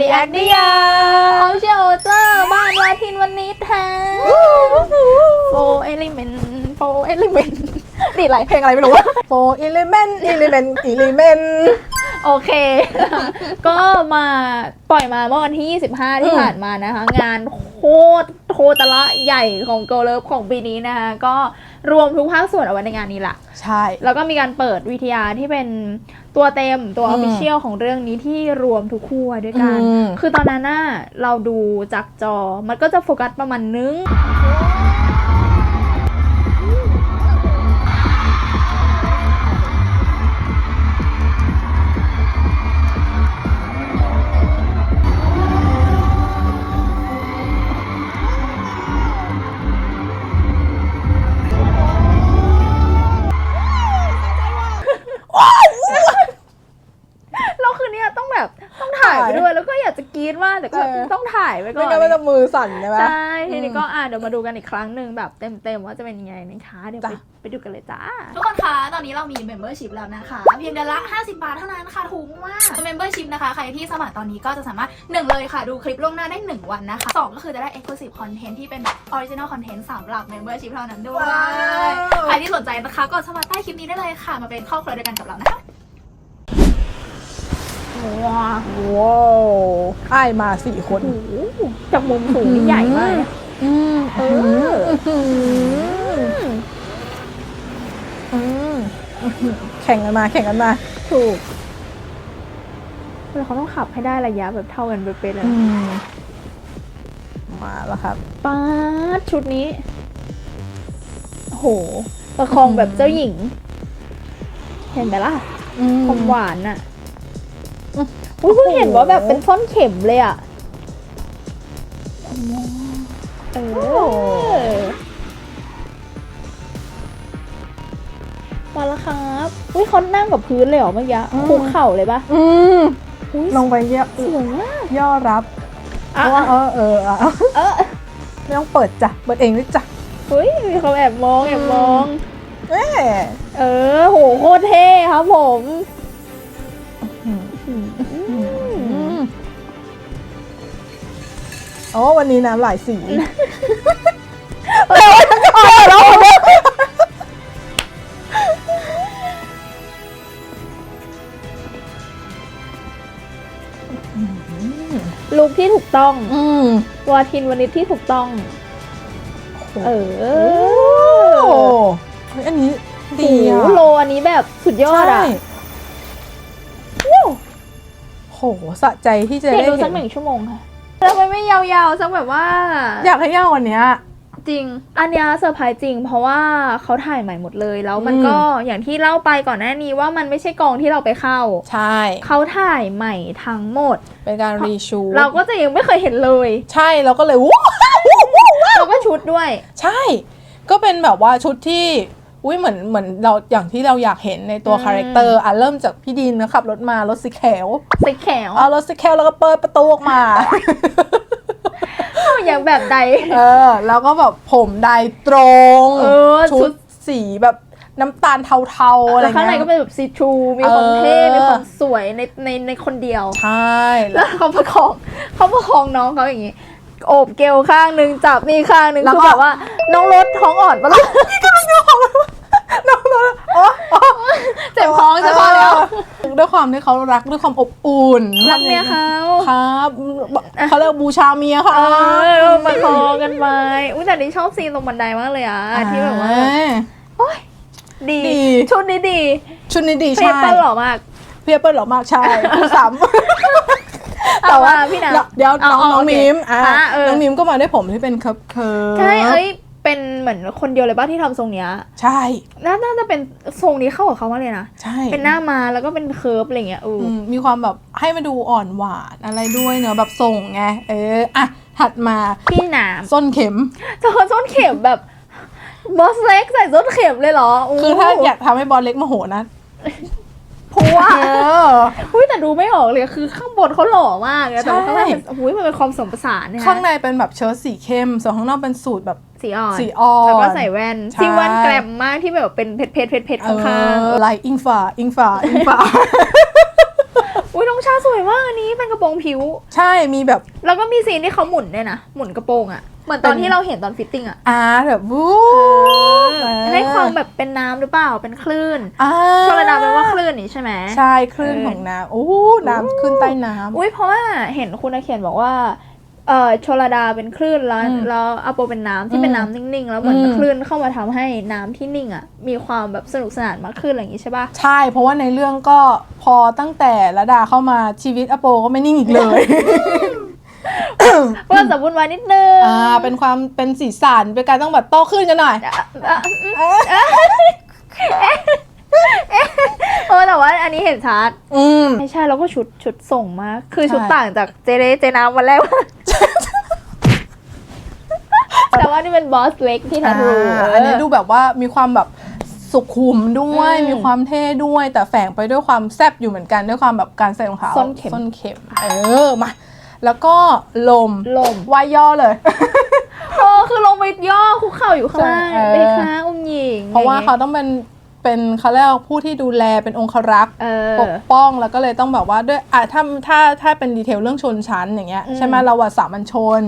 รีแอคเดียเอาเชียวเจอบ้านวาทินวันนี้แท้โฟเอลิเมนโฟเอลิเมนดีไรเพลงอะไรไม่รู้โฟอิเลเมนอิเลเมนอิเลเมน โอเค ก็มาปล่อยมาเมื่อวันที่ 25 ที่อืมผ่านมานะคะ งานโคตรโคตรละใหญ่ของโกเลิฟของปีนี้นะคะก็รวมทุกภาคส่วนเอาไว้ในงานนี้ละใช่ แล้วก็มีการเปิดวิทยาที่เป็นตัวเต็มตัวออือมฟฟิเชียลของเรื่องนี้ที่รวมทุกคู่ไว้ด้วยกันอืมคือตอนนั้นน่ะเราดูจากจอมันก็จะโฟกัสประมาณนึง ถ่ายไปก่ไม่อนงั้นมันจะมือสั่นใช่ไหมใช่ทีนี้ก็อะเดี๋ยวมาดูกันอีกครั้งหนึ่งแบบเต็มๆว่าจะเป็นยังไงนะคะเดี๋ยวไปจ้ะไปดูกันเลยจ้า ทุกคนคะ ตอนนี้เรามี membership แล้วนะคะ เพียงเดือนละ 50 บาทเท่านั้นค่ะถูกมาก membership นะคะ ใครที่สมัครตอนนี้ก็จะสามารถ 1 เลยค่ะ ดูคลิปล่วงหน้าได้ 1 วันนะคะ 2 ก็คือจะได้ exclusive content ที่เป็น original content สำหรับ membership เท่านั้นด้วยว้าวใครที่สนใจนะคะ ก็สมัครใต้คลิปนี้ได้เลยค่ะ มาเป็นครอบครัวเดียวกันกับเรานะคะ ว้าวว้าวอ้ายมาสี่คน โอ้โหจากมุมสูงนี่ใหญ่มากนะอืมเอออืมแข่งกันมา แข่งกันมา ถูกแล้วเขาต้องขับให้ได้ระยะแบบเท่ากันเป๊ะๆเลยอืนะมมาแล้วครับป๊าดชุดนี้โอ้โหประคองแบบเจ้าหญิง เห็นไหมล่ะ ความหวานอะ อืมอุ้ยเพิ่งเห็นว่าแบบเป็นซ่อนเข็มเลยอะเออ มาแล้วครับอุ้ยเขานั่งกับพื้นเลยเหรอเมื่อกี้คุกเข่าเลยปะอืมอุ๊ยลงไปเย่อสวยมากย่อรับอะเออเออเออเอาเออไม่ต้องเปิดจ้ะเปิดเองด้วยจ้ะเฮ้ยมีเขาแอบมองแอบมอง เอ๊ะเออ โหโคตรเท่ครับผม โอ้วันนี้น้ำหลายสีแล้วลุคที่ถูกต้องอืมวาทินวันนี้ที่ถูกต้อง เออโอ้เฮ้ยอันนี้ดีอะโหโลอันนี้แบบสุดยอดอะใช่โหสะใจที่จะอยากได้ดูสักหเห็นนึ่งชั่วโมงค่ะ แล้วมันไม่ยาวๆสักแบบว่า อยากให้ย่าวันเนี้ยจริง อันเนี้ยเซอร์ไพรส์จริง เพราะว่าเขาถ่ายใหม่หมดเลย แล้วมันอืมก็อย่างที่เล่าไปก่อนหน้านี้ว่ามันไม่ใช่กองที่เราไปเข้า ใช่ เขาถ่ายใหม่ทั้งหมด เป็นการรีชูตเราก็จะยังไม่เคยเห็นเลย ใช่เราก็เลยวู้เราก็ชุดด้วย ใช่ ก็เป็นแบบว่าชุดที่ อุ้ยเหมือนเหมือนเราอย่างที่เราอยากเห็นในตัวอืมคาแรคเตอร์อะเริ่มจากพี่ดินนะขับรถมารถสีแขวสีแขวเอารถสีแขวแล้วก็เปิดประตูออกมาอย่างแบบใด เออ แล้วก็แบบผมไดายตรงเออชุชุดดสีแบบน้ำตาลเทาๆอะไรแล้วข้างในเงี้ยก็เป็นแบบซีทรูมีความเท่เออมีความสวยในในในคนเดียว ใช่ แล้แล้ววเขาประคองเขาประคองน้องเขาอย่างงี้โอบเกลข้างหนึ่งจับนี่ข้างหนึ่งแล้วคือก็แบบว่า น้องรถท้องอ่อนปะล่ะน้องรถอ๋ออ๋อ เจ็บท้องจะพอแล้ว เออ ด้วยความที่เขารักด้วยความอบอุ่นรักเมียเขาครับเขาเรียกบูชาเมียค่ะเออประคองกันไปอุ้ยแต่นี่ชอบซีนตรงบันไดมากเลยอะที่แบบว่าอ่ดีดีชุดนี้ดี ชุดนี้ดีเฟใช่เปิ้ลหล่อมากเพียเปิ้ลหรอมากใช่ผู้สามแต่ว่าพี่น้ำเดี๋ยวน้องอ๋อน้องโอเคมิมอะอะเออน้องมิมก็มาด้วยผมที่เป็นเคิร์ฟเคิร์ฟใช่เอ้ย เป็นเหมือนคนเดียวเลยป่ะที่ทำทรงเนี้ยใช่ น่าน่าจะเป็นทรงนี้เข้ากับเขามากเลยนะ ใช่เป็นหน้ามาแล้วก็เป็นเคิร์ฟอะไรเงี้ยเอออืมมีความแบบให้มาดูอ่อนหวานอะไรด้วยเนอะแบบส่งไง เออ อะ ถัดมาพี่หนามส้นเข็มเจอส้นเข็มแบบบอสเล็กใส่ส้นเข็มเลยเหรอโคือถ้าอยากทำให้บอลเล็กโมโหนะ พัวเอออุ้ยแต่ดูไม่ออกเลยคือข้างบนเขาหล่อมากอะแต่ว่าใช่ข้างล่างเป็นอุ้ยมันเป็นความผสมผสานเนี่ยข้างในเป็นแบบเชิ้ตสีเข้ม ส่วนข้างนอกเป็นสูตรแบบสีอ่อนสีอ่อนแล้วก็ใส่แว่นใช่ที่แว่นแกรมมากที่แบบเป็นเพชรเพชรเพชรเพชรเอข้างอลายอิงฟ้าอิงฟ้าอิงฟ้าๆอุ้ยน้องชาสวยมากอันนี้เป็นกระโปรงผิว ใช่มีแบบ แล้วก็มีซีนที่เขาหมุนด้วยนะหมุนกระโปรงอะ่ะ เหมือนตอนเป็นที่เราเห็นตอนฟิตติ้งอะอ่าแบบวู้ให้ความแบบเป็นน้ำหรือเปล่าเป็นคลื่นอ่าโชลดาเป็นว่าคลื่นนี่ใช่ไหมใช่คลื่นเออของน้ำโอ้น้ำขึ้นใต้น้ำอุ้ยเพราะว่าเห็นคุณอาเขียนบอกว่าเออโชลดาเป็นคลื่นแล้วอืมแล้วอโปเป็นน้ำที่เป็นน้ำนิ่งๆ แล้วเหมือนอืมคลื่นเข้ามาทำให้น้ำที่นิ่งอะ่ะมีความแบบสนุกสนานมากขึ้นอะไรอย่างงี้ใช่ปะใช่ เพราะว่าในเรื่องก็พอตั้งแต่ระดาเข้ามาชีวิตอโปก็ไม่นิ่งอีกเลย เพื่อนสมบุญวายนิดนึงอ่าเป็นความเป็นสีสันเป็นการต้องแบบโตขึ้นกันหน่อยเออแต่ว่าอันนี้เห็นชัดอืมไม่ใช่แล้วก็ชุดชุดส่งมาก คือชุดใช่ต่างจากเจเรเจน้ำวันแรกมากแต่ว่านี่เป็นบอสเล็กที่ทัดรูอ่าอันนี้ดูแบบว่ามีความแบบสุขุมด้วยอืมมีความเท่ด้วย แต่แฝงไปด้วยความแซบอยู่เหมือนกันด้วยความแบบการใส่รองเท้าส้นเข็มส้นเข็ม เออมา แล้วก็ลมลม วายย่อเลยโอ้คือลงไปย่อคุกเข่าอยู่ข้างล่างใช่เออ ไปค้างอุ้มหญิงเพราะว่าเขาต้องเป็นเป็นเขาเรียกว่าผู้ที่ดูแลเป็นองครักษ์ เออ ปกป้องแล้วก็เลยต้องแบบว่าด้วยอะถ้าถ้าถ้าเป็นดีเทลเรื่องชนชั้นอย่างเงี้ยอืมใช่ไหมเราว่าสามัญชน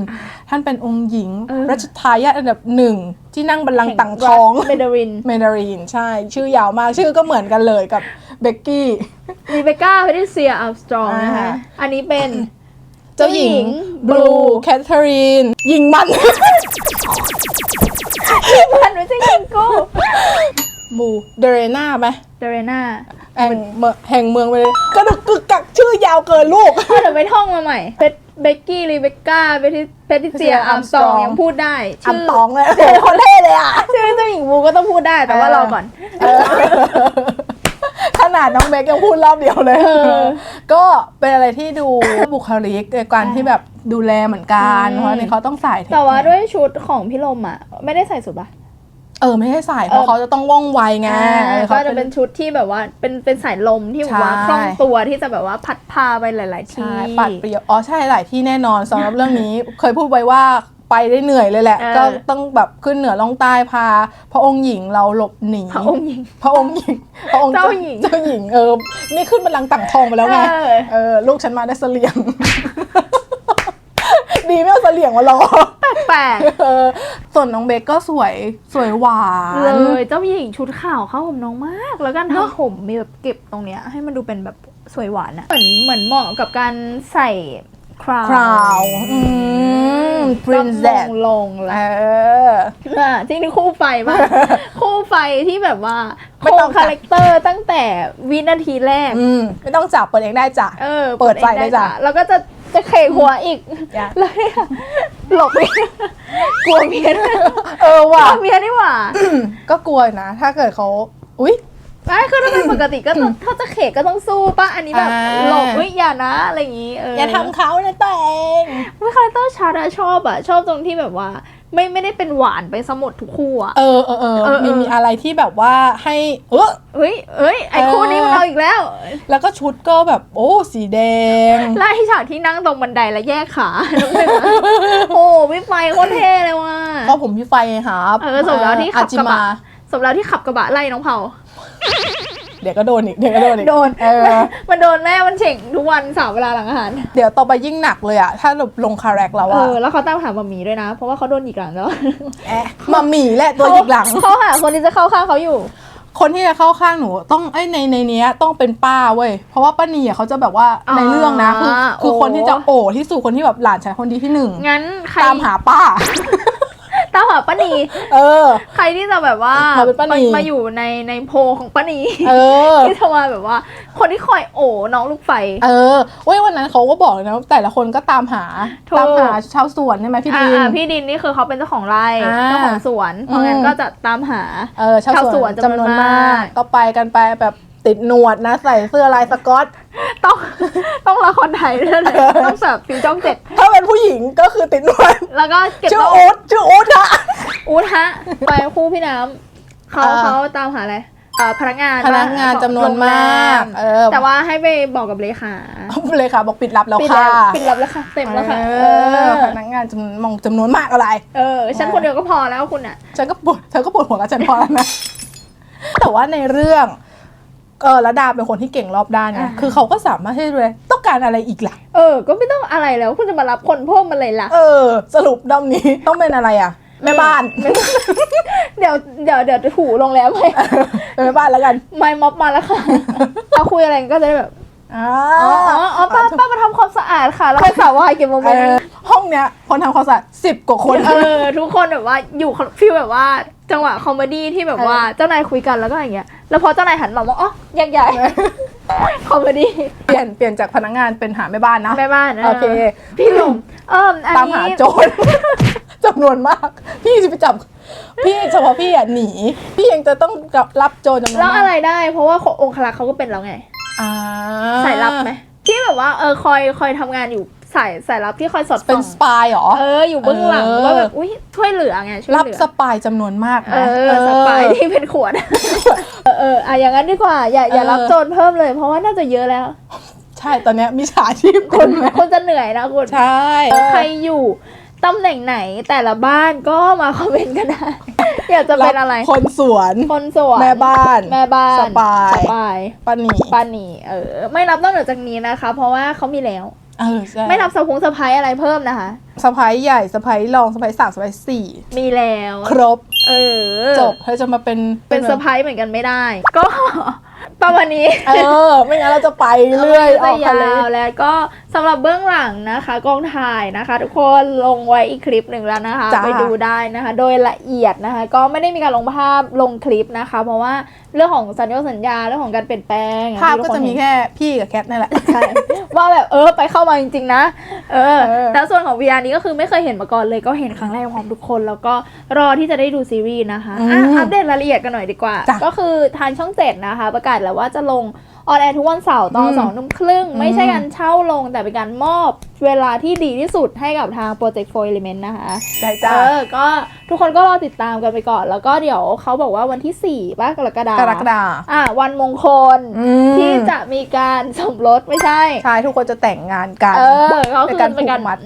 ท่านเป็นองค์หญิงเออ รัชทายาทอันดับหนึ่งที่นั่งบัลลังก์ต่างทองเบเดริน เมดารีนใช่ ชื่อยาวมากชื่อก็เหมือนกันเลยกับเบกกี้ รีเบคก้าเพทิเซียอัลสตรองนะคะ อ่า อันนี้เป็น เจ้าหญิงเจ้าหญิงบลูแคทเธอรีน ยิงมันมันไม่ใช่ยิงโก้บูเดเรน่าไหมเดเรน่าแห่งเมืองแห่งเมืองไปเลยกระดึกกึกกักชื่อยาวเกินลูกเดี๋ยวไปท่องมาใหม่เบเบกกี้รีเบคก้าเพทิเซียอัลสตรอง Armstrong ยังพูดได้อันชื่อตองเลยโอ้โหคนเท่เลยอะชื่อเจ้าหญิงบูก็ต้องพูดได้แต่ว่าเออรอก่อนข นาดน้องเบกยังพูดรอบเดียวเลยเออก็เป็นอะไรที่ดูบุคลิกในการที่แบบดูแลเหมือนกันอืมเพราะอันนี้เขาต้องใส่เทคแต่ว่าด้วยชุดของพี่ลมอะ ไม่ได้ใส่สุดปะเออไม่ให้ใส่เพราะเออเขาจะต้องว่องไวไงเออก็เขาจะเป็นชุดที่แบบว่าเป็นเป็นสายลมที่แบบว่าใช่คล่องตัวที่จะแบบว่าพัดพาไปหลาย ๆ ที่ใช่ปัดเปรียวอ๋อใช่หลายที่แน่นอนสำหรับเรื่องนี้เคยพูดไว้ว่า ไปได้เหนื่อยเลยแหละ เออ ก็ต้องแบบขึ้นเหนือล่องใต้พา พระองค์หญิงเราหลบหนีพระองค์หญิง พระองค์หญิงพระองค์เจ้าหญิง เจ้าหญิงเออนี่ขึ้นบัลลังก์ต่างทองไปแล้วไง เออเออลูกฉันมาได้เสลียง ดีไม่เอาเสลียงมารอแปลกเออส่วนน้องเบคก็สวยสวยหวานเลยเจ้าหญิงชุดขาวเข้ากับน้องมาก แล้วการทำผมมีแบบเก็บตรงเนี้ยให้มันดูเป็นแบบสวยหวานอะเหมือนเหมือนเหมาะกับการใส่ คราวคราวอืม princess ลงลงเอแล้วออะที่นี่คู่ไฟมาก คู่ไฟที่แบบว่าไม่โครต้องงคาแรคเตอร์ตั้งแต่วินาทีแรก อืม ไม่ต้องจับเปิดเองได้จ้ะเออ เปิดไฟได้จ้ะแล้วก็จะจะเขกหัวอีกอย่าแล้วเนี่ยหลบไปกลัวเมียด้วยเออกว่ะลัวเมียนี่หว่า ก็กลัวนะ ถ้าเกิดเขาอุ๊ย ไม่คือถ้าเป็นปกติก็ต้องถ้าจะเขกก็ต้องสู้ป่ะ อันนี้แบบอ่า หลบเฮ้ยอย่านะอะไรอย่างงี้เออออย่าทำเขานะตัวเองไม่คาแรคเตอร์ชาร์ดอะชอบอะชอบตรงที่แบบว่า ไม่ไม่ได้เป็นหวานไปสมดทุกคู่อะ เออเออเออเออเออ มีมีอะไรที่แบบว่าให้เออ เฮ้ยเฮ้ยไอเออคู่นี้มันเอาอีกแล้วแล้วก็ชุดก็แบบโอ้สีแดง ไล่ฉากที่นั่งตรงบันไดแล้วแยกขาน้องหนึ่งอะโอ้พี่ไฟโคตรเท่เลยว่ะ ก็ผมพี่ไฟไงครับเออสมแล้วที่ขับอาจิกระบะมาสมแล้วที่ขับกระบะไล่น้องเผา เดี๋ยวก็โดนอีกเดี๋ยวก็โดนอีก โดนเออ มันโดนแม่มันเฉ่งทุกวันสามเวลาหลังอาหาร เดี๋ยวต่อไปยิ่งหนักเลยอะถ้าแบบลงคาแรคแล้วเออะอ แล้วเขาตามหามามีด้วยนะ เพราะว่าเขาโดนหยิกหลังแล้วแอะมาหมี่แหละตัวหยิกหลัง เขาหาคนที่จะเข้าข้างเขาอยู่ คนที่จะเข้าข้างหนูต้องไอ้ยในในเนี้ยต้องเป็นป้าเว้ยเพราะว่าป้านีอะเขาจะแบบว่าอ่าในเรื่องนะคือคือโอ้ คนที่จะโอ้ที่สุดคนที่แบบหลานชายคนดีที่หนึ่งงั้นใครตามหาป้า ตามหาป้านีเออ ใครที่จะแบบว่ามาเป็นป้านีมาอยู่ในในโพลของป้านีเออที่จะมาแบบว่า คนที่คอยโอบน้องลูกไฟ เออเว้ยวันนั้นเขาก็บอกเลยนะว่าแต่ละคนก็ตามหาถูกตามหาชาวสวนใช่ไหมพี่ดินอ่าพี่ดินนี่คือเขาเป็นเจ้าของไร่อ่าเจ้าของสวนเพราะงั้นอืมก็จะตามหาเออชาวชาวสสววนนจำนวนจำนวนมามากกก็ไปกันไปแบบ ติดหนวดนะ ใส่เสื้อลายสก๊อต ต้องต้องละครไทยด้วยเลยต้องแบบสีจ้องเจ็ด ถ้าเป็นผู้หญิงก็คือติดหนวด แล้วก็เก็บชื่อโต๊ะอูดชื่ออูดอะอูทะไปคู่พี่น้ำเขาอ่าเขาตามหาอะไรเอ่อพนักงานพนักงานของจำนวนมากโรงแรเออแต่ว่าให้ไปบอกกับเลขาเลยค่ะ บอกปิดรับแล้วปิดค่ะแล้วปิดรับแล้วค่ะเต็มแล้วค่ะเอเอออพนักงานจำนวนมองจำนวนมากอะไร เออฉันคนเดียวก็พอแล้วคุณอะ ฉันก็ปวดเธอก็ปวดหัวกับฉันพอแล้วนะ แต่ว่าในเรื่อง เออระดาเป็นคนที่เก่งรอบด้านไงอ่า คือเขาก็สามารถที่จะดูแลต้องการอะไรอีกล่ะ เออ ก็ไม่ต้องอะไรแล้ว คุณจะมารับคนเพิ่มมาเลยล่ะ เออ สรุปด้อมนี้ต้องเป็นอะไรอะ แม่บ้าน เดี๋ยวเดี๋ยวเดี๋ยวจะถูโรงแรมให้เป็นแม่บ้านแล้วกันไม่ม็อบมาแล้วค่ะเอาคุยอะไรก็จะได้แบบอ๋ออ๋ออ๋ออ๋อป้าป้ามาทำความสะอาดค่ะ แล้วไปสาววายเก็บโมเมเอนต์อห้องเนี้ยคนทำความสะอาดสิบกว่าคน เออ ทุกคนแบบว่าอยู่ฟีลแบบว่า จังหวะคอมเมดี้ที่แบบว่าเจ้านายคุยกันแล้วก็อย่างเงี้ย แล้วพอเจ้านายหันมาบอกอ๋อแยกย้ายคอมเมดี้เปลี่ยนเปลี่ยนจากพนักงานเป็นหาแม่บ้านนะแม่บ้านโอเค พี่หลงเอออันตามนี้หาโจร จำนวนมาก พี่จะไปจับ พี่เฉพาะพี่อะหนี พี่ยังจะต้องรับโจรจำนวนแล้วมาอะไรกได้ เพราะว่าองคลักษ์เขาก็เป็นแล้วไง อ่าสายลับไหมที่แบบว่าเออคอยคอยทำงานอยู่ สายสายลับที่คอยสอดเป็นส่องสปายเหรอ เอออยู่เบื้องหลังเออ ว่าแบบอุ้ยช่วยเหลือไงช่วยรับเหลือสปายจำนวนมากเอนะ อสปายที่เป็นขวด เออเอออะอย่างนั้นดีกว่าอย่าอย่าเออ รับโจรเพิ่มเลย เพราะว่าน่าจะเยอะแล้ว ใช่ตอนเนี้ยมีฉาชีพคคนนคนจะเหนื่อยนะคุณใช่ใครอยู่ตำแหน่งไหนแต่ละบ้านก็มาคอมเมนต์กันได้ อยากจะเป็นอะไร คนสวน คนสวนแม่บ้านแม่บ้านสปาย สปาย ปานี ปานีเออไม่นับนอกเหนือจากนี้นะคะ เพราะว่าเขามีแล้ว เออใช่ไม่นับสะพงสะพายอะไรเพิ่มนะคะ สะพายใหญ่สะพายรองสะพายสามสะพายสี่มีแล้ว ครบ เออจบเธอจะมาเป็นเป็นเซอร์ไพรส์เหมือนกันไม่ได้ ก็ประมาณนี้ เออ ไม่งั้นเราจะไปเรื่อยอจะอกทะยาเลวแล้วก็ สำหรับเบื้องหลังนะคะกองถ่ายนะคะ ทุกคนลงไว้อีกคลิปหนึ่งแล้วนะคะจ้าไปดูได้นะคะ โดยละเอียดนะคะ ก็ไม่ได้มีการลงภาพลงคลิปนะคะ เพราะว่าเรื่องของสัญญาสัญญาเรื่องของการเปลี่ยนแปลงภาพที่ทุก็จะมีคนเห็นแค่พี่กับแคทนี่แหละใช่ว่าแบบเออไปเข้ามาจริงๆนะเออเออแล้วส่วนของ VR นี้ก็คือไม่เคยเห็นมาก่อนเลยก็เห็นครั้งแรกพร้อมทุกคน แล้วก็รอที่จะได้ดูซีรีส์นะคะอะอัปเดตรายละเอียดกันหน่อยดีกว่าจ้ะก็คือทางช่องเจ็ดนะคะ ประกาศแล้วว่าจะลง ออนแอร์ทุกวันเสาร์ตอนอืมสองทุ่มครึ่งอืมไม่ใช่การเช่าลงแต่เป็นการมอบเวลาที่ดีที่สุดให้กับทาง Project 4 Element นะคะได้จ้าเออก็ทุกคนก็รอติดตามกันไปก่อน แล้วก็เดี๋ยวเขาบอกว่าวันที่ 4ป่ะกรกฎาคกมรกฎาอะวันมงคลอืมที่จะมีการสมรสไม่ใช่ ใช่ ทุกคนจะแต่งงานกันเออเขาเป็คืนอการเป็นการผูกมัด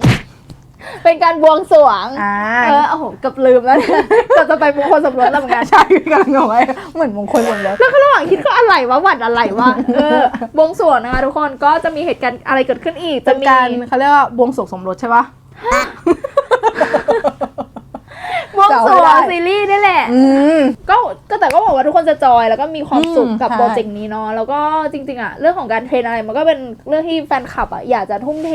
เป็นการบวงสรวง อ่าเออโอ้โหเกับลืมแล้วเนี่ยก็จะไปมงคลสมรสแล้วเหมือนกันใช่กันเอาไว้เหมือนมงคลสมรสแล้วก็ระหว่างคิดก็อะไรวะหวัดอะไรวะเออบวงสรวงนะคะทุกคนก็จะมีเหตุการณ์อะไรเกิดขึ้นอีก เป็จะนมีการเขาเรียกว่าบวงสรวงสมรสใช่ปะ บวงสรวจะเอางให้ได้ซีรีส์นี่แหละอืม ก็ก็แต่ก็บอกว่าทุกคนจะจอยแล้วก็มีความสุขอืมกับใช่ โปรเจกต์นี้เนาะแล้วก็จริงๆอะเรื่องของการเทรนอะไรมันก็เป็นเรื่องที่แฟนคลับอะอยากจะทุ่มเท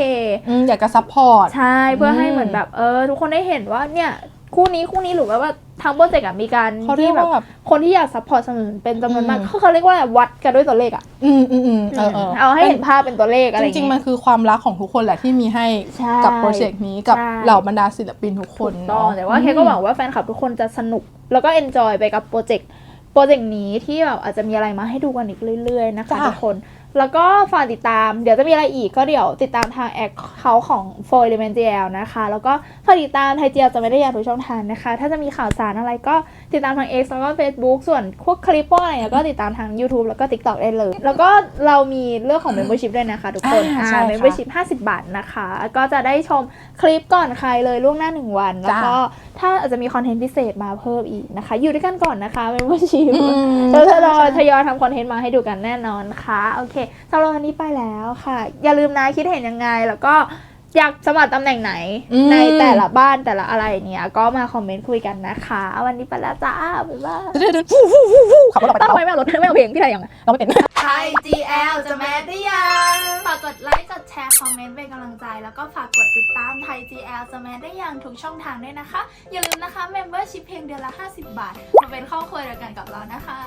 อืมอยากจะซัพพอร์ต ใช่เพื่อให้อืมเหมือนแบบเออทุกคนได้เห็นว่าเนี่ย คู่นี้คู่นี้หรือว่าว่าทางโปรเจกต์อะมีการเขาเรียที่กแบว่าบแบบ คนที่อยากซัพพอร์ตเสมอเป็นจำนวนมากอืม เขาเขาเรียกว่าวัดกันด้วยตัวเลขอะอืมอืมอืมเออเออเอาให้เห็นภาพเป็นตัวเลขอะไรจอย่างริงๆเงี้มันยคือความรักของทุกคนแหละที่มีให้ใช่ กับโปรเจกต์นี้กับใช่ เหล่าบรรดาศิลปินทุกคนต้องเนาะแต่ว่าเคก็หวังว่าแฟนคลับทุกคนจะสนุก แล้วก็เอนจอยไปกับโปรเจกต์โปรเจกต์นี้ที่แบบอาจจะมีอะไรมาให้ดูกันอีกเรื่อยๆนะคะจ้ะทุกคน แล้วก็ฝากติดตาม เดี๋ยวจะมีอะไรอีกก็เดี๋ยวติดตามทางแอคเขาของ f o r Element GL นะคะ แล้วก็ฝากติดตามไทยเจียวจะไม่ได้ยางทุกช่องทางนะคะ ถ้าจะมีข่าวสารอะไรก็ติดตามทาง X แล้วก็ Facebook ส่วนพวกคลิปพวกอะไรเนี่ยก็ติดตามทาง YouTube แล้วก็ TikTok ได้เลย แล้วก็เรามีเรื่องของ Membership ด้วยนะคะ ทุกคนอ่าอ่าใช่ค่ะ Membership 50 บาทนะคะ ก็จะได้ชมคลิปก่อนใครเลยล่วงหน้า 1 วัน แล้วก็ ถ้าอาจจะมีคอนเทนต์พิเศษมาเพิ่มอีกนะคะ อยู่ด้วยกันก่อนนะคะ Membership อืมเราจะรอทยอยทำคอนเทนต์มาให้ดูกันแน่นอนค่ะ โอเคสำหรับวันนี้ไปแล้วค่ะ อย่าลืมนะคิดเห็นยังไงแล้วก็ อยากสมัครตำแหน่งไหน อืม ในแต่ละบ้านแต่ละอะไรเนี่ยก็มาคอมเมนต์คุยกันนะคะ วันนี้ไปแล้วจ้าบ๊ายบายเดี๋ยวๆๆฟู่ฟู่ฟู่ฟู่ขับรถออกไปตั้งไว้ไม่เอารถไม่เอาเพลงพี่ไทยยังเราไม่เป็น ไทย GL จะแมสได้ยังฝากกดไลค์ กดแชร์ คอมเมนต์เป็นกำลังใจ แล้วก็ฝากกดติดตามไทย GL จะแมสได้ยังทุกช่องทางด้วยนะคะ อย่าลืมนะคะ Membership เพียงเดือนละ 50 บาทมาเป็นครอบครัวเดียวกันกับเรานะคะ